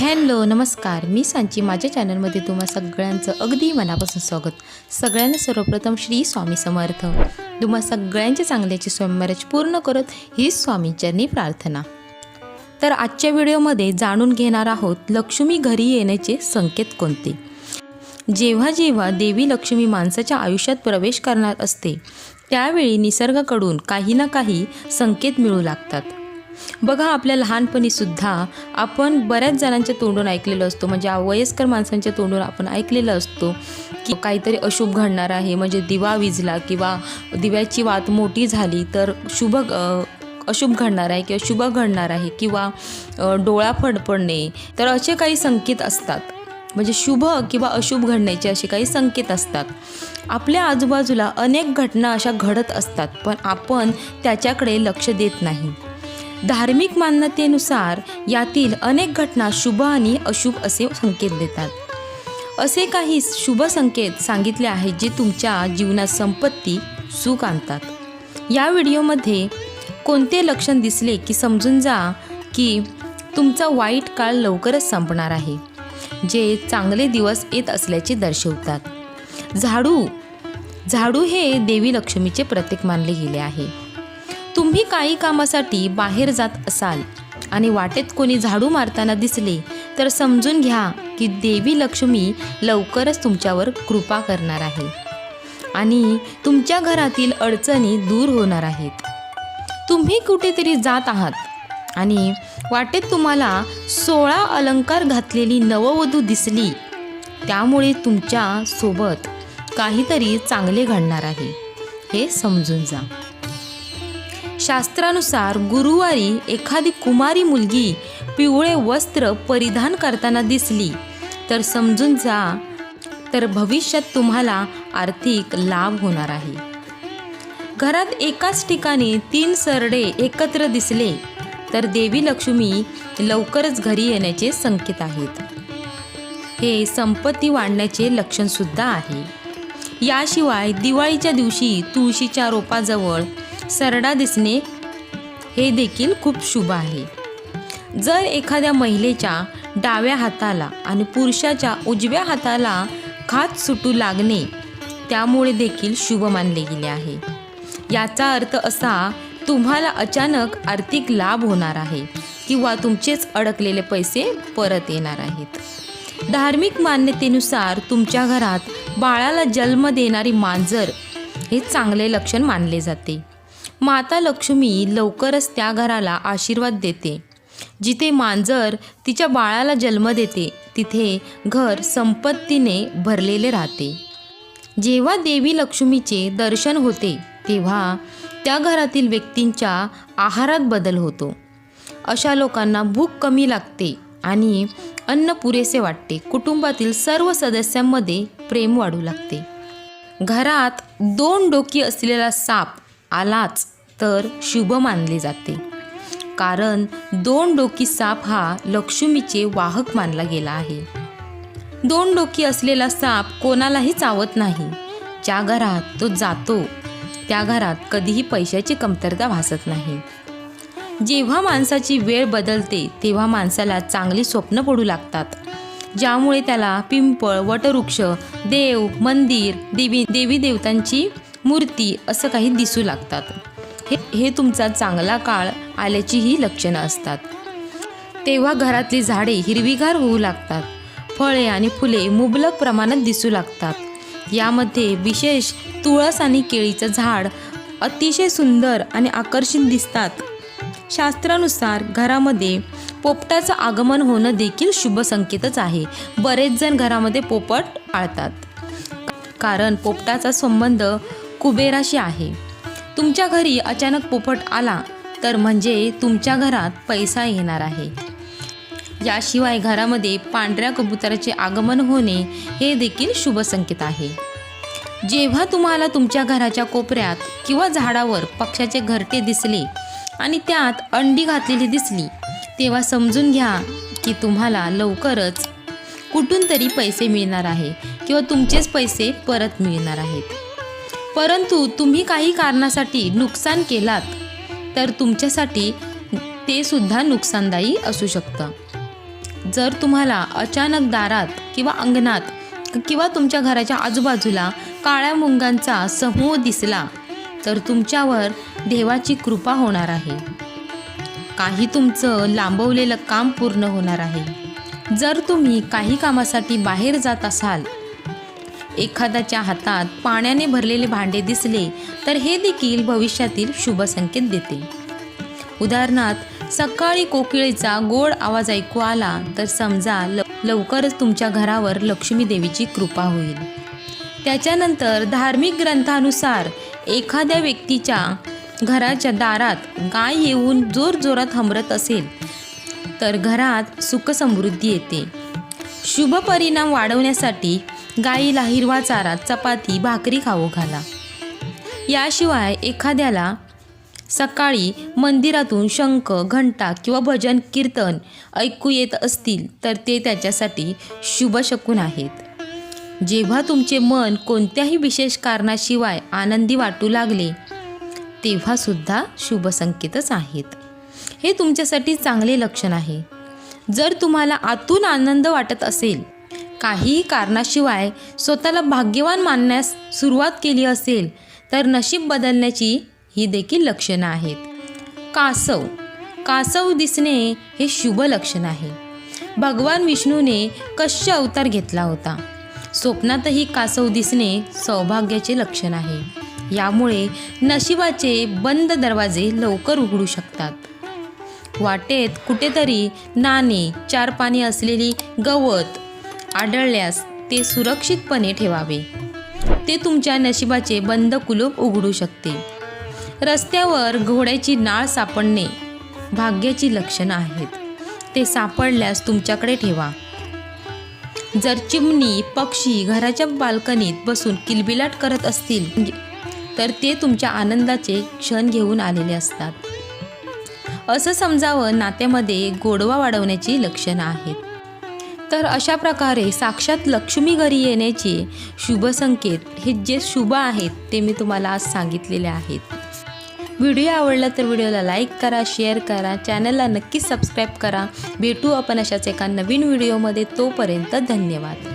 Hello नमस्कार. मी सांची. माझ्या चॅनलमध्ये तुम्हा सगळ्यांचं अगदी मनापासून स्वागत. सगळ्यांना सर्वप्रथम श्री स्वामी समर्थ. तुम्हा सगळ्यांच्या चांगल्याची स्वयंवरच पूर्ण करत ही स्वामींच्यांनी प्रार्थना. तर आजच्या व्हिडिओमध्ये जाणून घेणार आहोत लक्ष्मी घरी येण्याचे संकेत कोणते? जेव्हा जेव्हा देवी लक्ष्मी माणसाच्या आयुष्यात प्रवेश करणार असते त्यावेळी निसर्गाकडून काही ना काही संकेत मिळू लागतात. बघा आपल्या लहानपणीसुद्धा आपण बऱ्याच जणांच्या तोंडून ऐकलेलो असतो. म्हणजे वयस्कर माणसांच्या तोंडून आपण ऐकलेलं असतो की काहीतरी अशुभ घडणार आहे. म्हणजे दिवा विजला किंवा दिव्याची वात मोठी झाली तर शुभ अशुभ घडणार आहे किंवा शुभ घडणार आहे किंवा डोळा फडफडणे. तर असे काही संकेत असतात. म्हणजे शुभ किंवा अशुभ घडण्याचे असे काही संकेत असतात. आपल्या आजूबाजूला अनेक घटना अशा घडत असतात पण आपण त्याच्याकडे लक्ष देत नाही. धार्मिक मान्यतेनुसार यातील अनेक घटना शुभ आणि अशुभ असे संकेत देतात. असे काही शुभ संकेत सांगितले आहेत जे तुमच्या जीवनात संपत्ती सुख आणतात. या व्हिडिओमध्ये कोणते लक्षण दिसले की समजून जा की तुमचा वाईट काळ लवकरच संपणार आहे. जे चांगले दिवस येत असल्याचे दर्शवतात. झाडू झाडू हे देवी लक्ष्मीचे प्रतीक मानले गेले आहे. तुम्ही काही कामासाठी बाहेर जात असाल आणि वाटेत कोणी झाडू मारताना दिसले तर समजून घ्या की देवी लक्ष्मी लवकरच तुमच्यावर कृपा करणार आहे. आणि तुमच्या घरातील अडचणी दूर होणार आहेत. तुम्ही कुठेतरी जात आहात आणि वाटेत तुम्हाला सोळा अलंकार घातलेली नववधू दिसली. त्यामुळे तुमच्यासोबत काहीतरी चांगले घडणार आहे. हे समजून जा. शास्त्रानुसार गुरुवारी एखादी कुमारी मुलगी पिवळे वस्त्र परिधान करताना दिसली. तर समजून जा तर भविष्यात तुम्हाला आर्थिक लाभ होणार आहे. घरात एकाच ठिकाणी तीन सरडे एकत्र दिसले तर देवी लक्ष्मी लवकरच घरी येण्याचे संकेत आहेत. हे संपत्ती वाढण्याचे लक्षणसुद्धा आहे. याशिवाय दिवाळीच्या दिवशी तुळशीच्या रोपाजवळ सरडा दिसणे हे देखील खूप शुभ आहे. जर एखाद्या महिलेच्या डाव्या हाताला आणि पुरुषाच्या उजव्या हाताला खात सुटू लागणे त्यामुळे देखील शुभ मानले गेले आहे. याचा अर्थ असा तुम्हाला अचानक आर्थिक लाभ होणार आहे किंवा तुमचेच अडकलेले पैसे परत येणार आहेत. धार्मिक मान्यतेनुसार तुमच्या घरात बाळाला जन्म देणारी मांजर हे चांगले लक्षण मानले जाते. माता लक्ष्मी लवकरच त्या घराला आशीर्वाद देते. जिथे मांजर तिच्या बाळाला जन्म देते तिथे घर संपत्तीने भरलेले राहते. जेव्हा देवी लक्ष्मीचे दर्शन होते तेव्हा त्या घरातील व्यक्तींच्या आहारात बदल होतो. अशा लोकांना भूक कमी लागते आणि अन्न पुरेसे वाटते. कुटुंबातील सर्व सदस्यांमध्ये प्रेम वाढू लागते. घरात दोन डोकी असलेला साप आलाच तर शुभ मानले जाते. कारण दोन डोकी साप हा लक्ष्मीचे वाहक मानला गेला आहे. दोन डोकी असलेला साप कोणालाही चावत नाही. ज्या घरात तो जातो त्या घरात कधीही पैशाची कमतरता भासत नाही. जेव्हा माणसाची वेळ बदलते तेव्हा माणसाला चांगली स्वप्न पडू लागतात. ज्यामुळे त्याला पिंपळ वटवृक्ष देव मंदिर देवी देवी देवतांची मूर्ती असं काही दिसू लागतात. हे हे तुमचा चांगला काळ आल्याचीही लक्षणं असतात. तेव्हा घरातली झाडे हिरवीगार होऊ लागतात. फळे आणि फुले मुबलक प्रमाणात दिसू लागतात. यामध्ये विशेष तुळस आणि केळीचं झाड अतिशय सुंदर आणि आकर्षित दिसतात. शास्त्रानुसार घरामध्ये पोपटाचं आगमन होणं देखील शुभ संकेतच आहे. बरेच जण घरामध्ये पोपट पाळतात. कारण पोपटाचा संबंध कुबेराशी आहे. तुमच्या घरी अचानक पोपट आला तर म्हणजे तुमच्या घरात पैसा येणार आहे. याशिवाय घरामध्ये पांढऱ्या कबुतराचे आगमन होणे हे देखील शुभ संकेत आहे. जेव्हा तुम्हाला तुमच्या घराच्या कोपऱ्यात किंवा झाडावर पक्ष्याचे घरटे दिसले आणि त्यात अंडी घातलेली दिसली तेव्हा समजून घ्या की तुम्हाला लवकरच कुठून तरी पैसे मिळणार आहे किंवा तुमचेच पैसे परत मिळणार आहेत. परंतु तुम्ही काही कारणासाठी नुकसान केलात तर तुमच्यासाठी ते सुद्धा नुकसानदायी असू शकतं. जर तुम्हाला अचानक दारात किंवा अंगणात किंवा तुमच्या घराच्या आजूबाजूला काळ्या मुंगांचा समूह दिसला तर तुमच्यावर देवाची कृपा होणार आहे. काही तुमचं लांबवलेलं काम पूर्ण होणार आहे. जर तुम्ही काही कामासाठी बाहेर जात असाल एखाद्याच्या हातात पाण्याने भरलेले भांडे दिसले तर हे देखील भविष्यातील शुभ संकेत देते. उदाहरणार्थ सकाळी कोकिळेचा गोड आवाज ऐकू आला तर समजा ल लवकरच तुमच्या घरावर लक्ष्मी देवीची कृपा होईल. त्याच्यानंतर धार्मिक ग्रंथानुसार एखाद्या व्यक्तीच्या घराच्या दारात गाय येऊन जोरजोरात हमरत असेल तर घरात सुखसमृद्धी येते. शुभ परिणाम वाढवण्यासाठी गाईला हिरवा चारा चपाती भाकरी खाऊ घाला. याशिवाय एखाद्याला सकाळी मंदिरातून शंख घंटा किंवा भजन कीर्तन ऐकू येत असतील तर ते त्याच्यासाठी शुभ शकून आहेत. जेव्हा तुमचे मन कोणत्याही विशेष कारणाशिवाय आनंदी वाटू लागले तेव्हासुद्धा शुभसंकेतच आहेत. हे तुमच्यासाठी चांगले लक्षण आहे. जर तुम्हाला आतून आनंद वाटत असेल काहीही कारणाशिवाय स्वतःला भाग्यवान मानण्यास सुरुवात केली असेल तर नशीब बदलण्याची ही देखील लक्षणं आहेत. कासव. कासव दिसणे हे शुभ लक्षण आहे. भगवान विष्णूने कश्य अवतार घेतला होता. स्वप्नातही कासव दिसणे सौभाग्याचे लक्षण आहे. यामुळे नशिबाचे बंद दरवाजे लवकर उघडू शकतात. वाटेत कुठेतरी नाणे चार पाने असलेली गवत आढळल्यास ते सुरक्षितपणे ठेवावे. ते तुमच्या नशिबाचे बंद कुलूप उघडू शकते. रस्त्यावर घोड्याची नाळ सापडणे भाग्याची लक्षणं आहेत. ते सापडल्यास तुमच्याकडे ठेवा. जर चिमणी पक्षी घराच्या बाल्कनीत बसून किलबिलाट करत असतील तर ते तुमच्या आनंदाचे क्षण घेऊन आलेले असतात. असं समजावं नात्यामध्ये गोडवा वाढवण्याची लक्षणं आहेत. तर अशा प्रकारे साक्षात लक्ष्मी घरी येण्याचे शुभ संकेत हे जे शुभ आहेत ते मी तुम्हाला आज सांगितलेले आहेत. व्हिडिओ आवडला तर व्हिडिओला लाईक करा शेअर करा चॅनलला नक्की सबस्क्राईब करा. भेटू आपण अशाच एका नवीन व्हिडिओमध्ये. तोपर्यंत धन्यवाद.